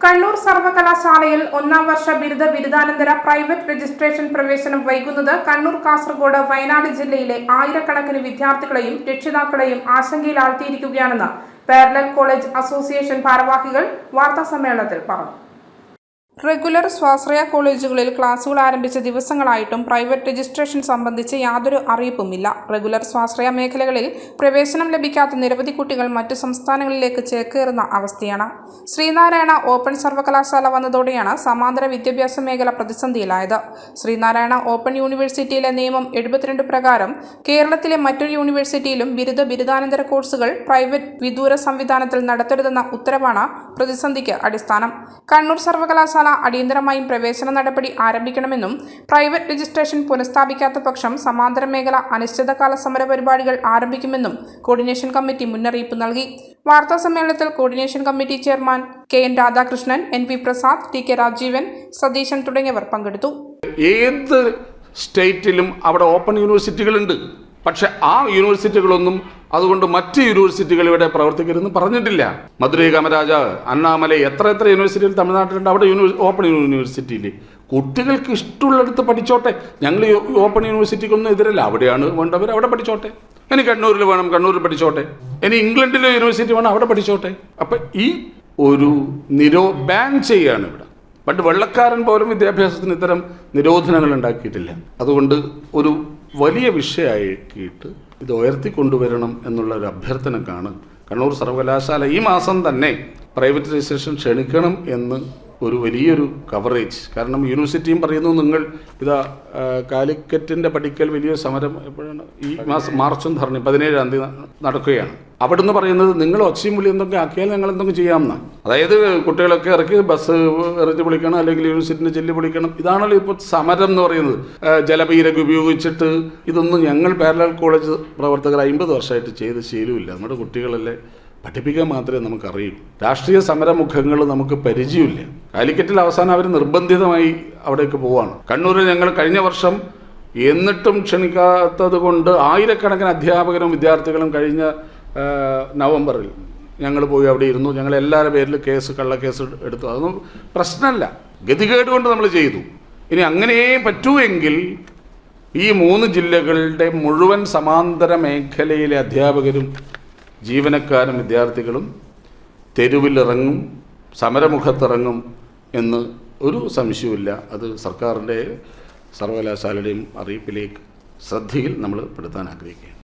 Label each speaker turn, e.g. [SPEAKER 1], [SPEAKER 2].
[SPEAKER 1] കണ്ണൂർ സർവകലാശാലയിൽ ഒന്നാം വർഷ ബിരുദ ബിരുദാനന്തര പ്രൈവറ്റ് രജിസ്ട്രേഷൻ പ്രവേശനം വൈകുന്നത് കണ്ണൂർ കാസർഗോഡ് വയനാട് ജില്ലയിലെ ആയിരക്കണക്കിന് വിദ്യാർത്ഥികളെയും രക്ഷിതാക്കളെയും ആശങ്കയിലാഴ്ത്തിയിരിക്കുകയാണെന്ന് പാരലൽ കോളേജ് അസോസിയേഷൻ ഭാരവാഹികൾ വാർത്താസമ്മേളനത്തിൽ പറഞ്ഞു. റെഗുലർ സ്വാശ്രയ കോളേജുകളിൽ ക്ലാസുകൾ ആരംഭിച്ച ദിവസങ്ങളായിട്ടും പ്രൈവറ്റ് രജിസ്ട്രേഷൻ സംബന്ധിച്ച് യാതൊരു അറിയിപ്പുമില്ല. റെഗുലർ സ്വാശ്രയ മേഖലകളിൽ പ്രവേശനം ലഭിക്കാത്ത നിരവധി കുട്ടികൾ മറ്റു സംസ്ഥാനങ്ങളിലേക്ക് ചേക്കേറുന്ന അവസ്ഥയാണ്. ശ്രീനാരായണ ഓപ്പൺ സർവകലാശാല വന്നതോടെയാണ് സമാന്തര വിദ്യാഭ്യാസ മേഖല പ്രതിസന്ധിയിലായത്. ശ്രീനാരായണ ഓപ്പൺ യൂണിവേഴ്സിറ്റിയിലെ നിയമം എഴുപത്തിരണ്ട് പ്രകാരം കേരളത്തിലെ മറ്റൊരു യൂണിവേഴ്സിറ്റിയിലും ബിരുദ ബിരുദാനന്തര കോഴ്സുകൾ പ്രൈവറ്റ് വിദൂര സംവിധാനത്തിൽ നടത്തരുതെന്ന ഉത്തരവാണ് പ്രതിസന്ധിക്ക് അടിസ്ഥാനം. കണ്ണൂർ സർവകലാശാല അടിയന്തരമായും പ്രവേശന നടപടി ആരംഭിക്കണമെന്നും പ്രൈവറ്റ് രജിസ്ട്രേഷൻ പുനഃസ്ഥാപിക്കാത്ത പക്ഷം സമാന്തര മേഖല അനിശ്ചിതകാല സമര പരിപാടികൾ ആരംഭിക്കുമെന്നും കോർഡിനേഷൻ കമ്മിറ്റി മുന്നറിയിപ്പ് നൽകി. വാർത്താ സമ്മേളനത്തിൽ coordination committee chairman K N Radhakrishnan N V Prasad T K Rajeevan Satheesan തുടങ്ങിയവർ പങ്കെടുത്തു.
[SPEAKER 2] ഏത് സ്റ്റേറ്റിലും അവിടെ ഓപ്പൺ യൂണിവേഴ്സിറ്റികളുണ്ട്. പക്ഷെ ആ യൂണിവേഴ്സിറ്റികളൊന്നും അതുകൊണ്ട് മറ്റ് യൂണിവേഴ്സിറ്റികൾ ഇവിടെ പ്രവർത്തിക്കരുതെന്ന് പറഞ്ഞിട്ടില്ല. മധുരൈ കാമരാജ അണ്ണാമലൈ എത്ര എത്ര യൂണിവേഴ്സിറ്റികൾ തമിഴ്നാട്ടിലുണ്ട്. അവിടെ ഓപ്പൺ യൂണിവേഴ്സിറ്റിയിൽ കുട്ടികൾക്ക് ഇഷ്ടമുള്ളിടത്ത് പഠിച്ചോട്ടെ. ഞങ്ങൾ ഓപ്പൺ യൂണിവേഴ്സിറ്റിക്കൊന്നും എതിരല്ല. അവിടെയാണ് വേണ്ടവർ അവിടെ പഠിച്ചോട്ടെ. ഇനി കണ്ണൂരിൽ വേണം കണ്ണൂരിൽ പഠിച്ചോട്ടെ. ഇനി ഇംഗ്ലണ്ടിലെ യൂണിവേഴ്സിറ്റി വേണം അവിടെ പഠിച്ചോട്ടെ. അപ്പം ഈ ഒരു നിരോ ബാൻ ചെയ്യാണ് ഇവിടെ. പണ്ട് വെള്ളക്കാരൻ പോലും വിദ്യാഭ്യാസത്തിന് ഇത്തരം നിരോധനങ്ങൾ ഉണ്ടാക്കിയിട്ടില്ല. അതുകൊണ്ട് ഒരു വലിയ വിഷയമാക്കിയിട്ട് ഇത് ഉയർത്തിക്കൊണ്ടുവരണം എന്നുള്ള ഒരു അഭ്യർത്ഥന കാണും. കണ്ണൂർ സർവകലാശാല ഈ മാസം തന്നെ പ്രൈവറ്റൈസേഷൻ ക്ഷണിക്കണം എന്ന് ഒരു വലിയൊരു കവറേജ് കാരണം യൂണിവേഴ്സിറ്റിയും പറയുന്നു നിങ്ങൾ ഇതാ കാലിക്കറ്റിന്റെ പഠിക്കൽ വലിയൊരു സമരം എപ്പോഴാണ്? ഈ മാസം മാർച്ചും ധർണി പതിനേഴാം തീയതി നടക്കുകയാണ്. അവിടുന്ന് പറയുന്നത് നിങ്ങൾ ഒച്ചയും വിളി എന്തൊക്കെ ആക്കിയാൽ ഞങ്ങൾ എന്തൊക്കെ ചെയ്യാമെന്നാണ് അതായത് കുട്ടികളൊക്കെ ഇറക്കി ബസ് എറിഞ്ഞ് വിളിക്കണം അല്ലെങ്കിൽ യൂണിവേഴ്സിറ്റിന്റെ ചെല്ലി വിളിക്കണം ഇതാണല്ലോ ഇപ്പോൾ സമരം എന്ന് പറയുന്നത്. ജലപീരൊക്കെ ജലപീരക ഉപയോഗിച്ചിട്ട് ഇതൊന്നും ഞങ്ങൾ പാരലൽ കോളേജ് പ്രവർത്തകർ അമ്പത് വർഷമായിട്ട് ചെയ്ത് ശീലമില്ല. നമ്മുടെ കുട്ടികളല്ലേ പഠിപ്പിക്കാൻ മാത്രമേ നമുക്കറിയൂ. രാഷ്ട്രീയ സമരമുഖങ്ങൾ നമുക്ക് പരിചയമില്ല. കാലിക്കറ്റിൽ അവസാനം അവർ നിർബന്ധിതമായി അവിടേക്ക് പോവാണ്. കണ്ണൂരിൽ ഞങ്ങൾ കഴിഞ്ഞ വർഷം എന്നിട്ടും ക്ഷണിക്കാത്തത് കൊണ്ട് ആയിരക്കണക്കിന് അധ്യാപകരും വിദ്യാർത്ഥികളും കഴിഞ്ഞ നവംബറിൽ ഞങ്ങൾ പോയി അവിടെ ഇരുന്നു. ഞങ്ങൾ എല്ലാവരുടെ പേരിൽ കേസ് കള്ളക്കേസ് എടുത്തു. അതൊന്നും പ്രശ്നമല്ല. ഗതികേട് കൊണ്ട് നമ്മൾ ചെയ്തു. ഇനി അങ്ങനെ പറ്റുമെങ്കിൽ ഈ മൂന്ന് ജില്ലകളുടെ മുഴുവൻ സമാന്തര മേഖലയിലെ അധ്യാപകരും ജീവനക്കാരും വിദ്യാർത്ഥികളും തെരുവിലിറങ്ങും സമരമുഖത്തിറങ്ങും എന്ന് ഒരു സംശയവുമില്ല. അത് സർക്കാരിന്റെ സർവകലാശാലയുടെയും അറിയിപ്പിലേക്ക് ശ്രദ്ധയിൽ നമ്മൾ പെടുത്താൻ ആഗ്രഹിക്കുകയാണ്.